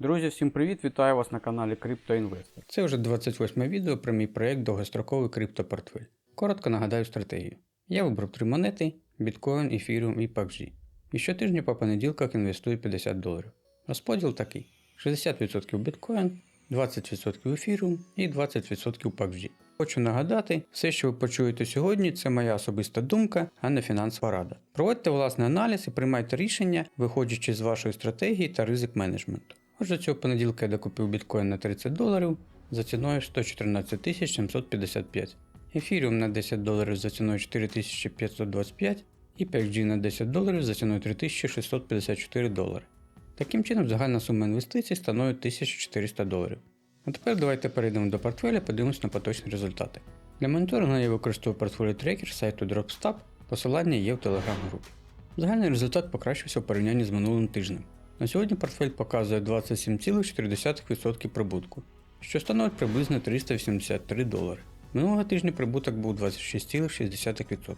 Друзі, всім привіт! Вітаю вас на каналі CryptoInvestor. Це вже 28 відео про мій проєкт довгостроковий криптопортфель. Коротко нагадаю стратегію. Я вибрав три монети: Bitcoin, Ethereum і PUBG. І щотижня по понеділках інвестую 50 доларів. Розподіл такий: 60% Bitcoin, 20% Ethereum і 20% PUBG. Хочу нагадати, все, що ви почуєте сьогодні, це моя особиста думка, а не фінансова рада. Проводьте власний аналіз і приймайте рішення, виходячи з вашої стратегії та ризик менеджменту. Отже, цього понеділка я докупив біткоін на 30 доларів за ціною 114 755, ефіріум на 10 доларів за ціною 4525 і 5G на 10 доларів за ціною 3654 долари. Таким чином, загальна сума інвестицій становить 1400 доларів. А тепер давайте перейдемо до портфеля подивимось на поточні результати. Для моніторингу я використовую портфоліо трекер сайту DropStab, посилання є в телеграм-групі. Загальний результат покращився в порівнянні з минулим тижнем. На сьогодні портфель показує 27,4% прибутку, що становить приблизно 383 долари. Минулого тижня прибуток був 26,6%.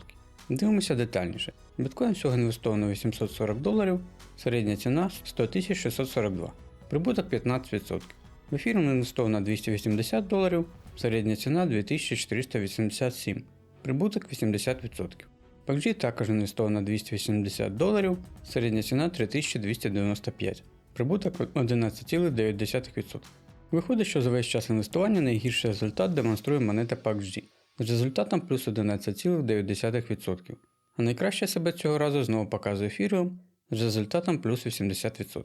Дивимося детальніше. Біткоін всього інвестовано 840 доларів, середня ціна 100 642, прибуток 15%. В ефіром інвестовано 280 доларів, середня ціна 2487, прибуток 80%. PUBG також інвестовано 280 доларів, середня ціна 3295, прибуток 11,9%. Виходить, що за весь час інвестування найгірший результат демонструє монета PUBG з результатом плюс 11,9%. А найкраще себе цього разу знову показує Ethereum з результатом плюс 80%.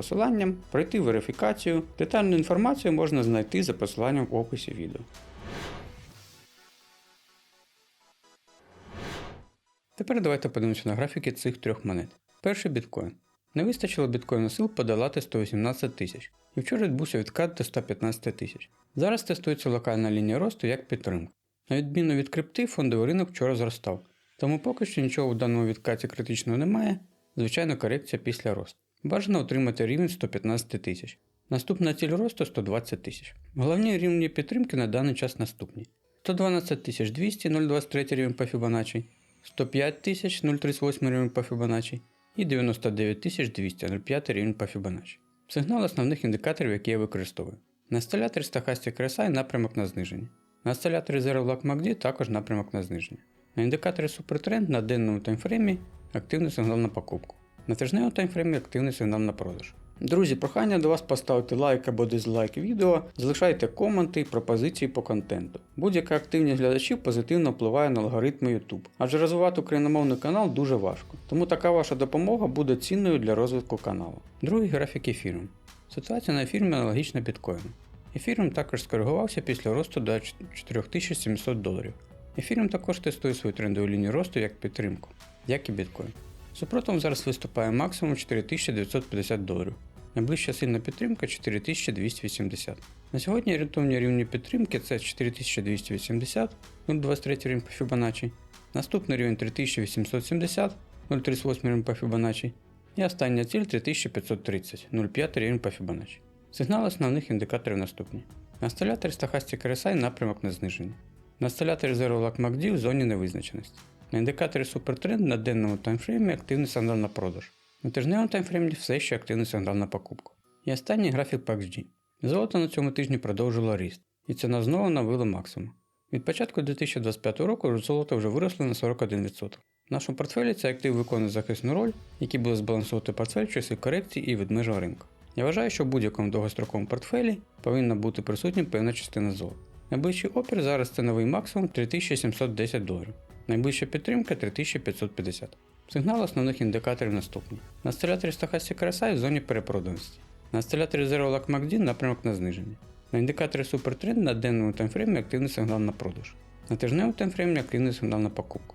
посиланням, пройти верифікацію. Детальну інформацію можна знайти за посиланням в описі відео. Тепер давайте подивимося на графіки цих трьох монет. Перший біткоін. Не вистачило біткоїну сил подолати 118 тисяч, і вчора відбувся відкат до 115 тисяч. Зараз тестується локальна лінія росту як підтримка. На відміну від крипти, фондовий ринок вчора зростав, тому поки що нічого в даному відкаті критичного немає, звичайно корекція після росту. Бажано отримати рівень 115 тисяч. Наступна ціль росту 120 тисяч. Головні рівні підтримки на даний час наступні: 112 200 023 рівень по Fibonacci, 105 тисяч 038 рівень по Fibonacci і 99 200 05 рівень по Fibonacci. Сигнал основних індикаторів, які я використовую. На інсталяторі Stochastic RSI напрямок на зниження. На інсталяторі Zero Lock MACD також напрямок на зниження. На індикаторі Supertrend на денному таймфреймі активний сигнал на покупку. На тижневому таймфреймі активний сигнал на продаж. Друзі, прохання до вас поставити лайк або дизлайк відео, залишайте коменти і пропозиції по контенту. Будь-яка активність глядачів позитивно впливає на алгоритми YouTube, адже розвивати україномовний канал дуже важко, тому така ваша допомога буде цінною для розвитку каналу. Другий графік ефіру. Ситуація на ефірі аналогічна біткоїну. Ефіріум також скоригувався після росту до 4700 доларів. Ефіріум також тестує свою трендову лінію росту як підтримку, як і біткоін. Супротивом зараз виступає максимум 4950 доларів. Найближча сильна підтримка 4280. На сьогодні орієнтовні рівні підтримки це 4280, 023 рівень по Fibonacci, наступний рівень 3870, 038 рівень по Fibonacci і остання ціль 3530, 05 рівень по Fibonacci. Сигнали основних індикаторів наступні. На інсталяторі Stochastic RSI напрямок на зниження. На інсталяторі Zero Lock MACD в зоні невизначеності. На індикаторі Supertrend на денному таймфреймі активний сигнал на продаж. На тижневому таймфреймі все ще активний сигнал на покупку. І останній графік PUBG. Золото на цьому тижні продовжило ріст, і ціна знову навила максимум. Від початку 2025 року золото вже виросло на 41%. В нашому портфелі цей актив виконує захисну роль, який буде збалансувати портфель в часи корекції і ведмежого ринку. Я вважаю, що в будь-якому довгостроковому портфелі повинна бути присутня певна частина золота. Найближчий опір зараз це максимум 3710 доларів. Найближча підтримка 3550. Сигнал основних індикаторів наступний. На стиляторі Stochastic RSI в зоні перепроданості. На стиляторі Zero Lock MACD напрямок на зниження. На індикаторі Supertrend на денному таймфреймі активний сигнал на продаж. На тижневому таймфреймі активний сигнал на покупку.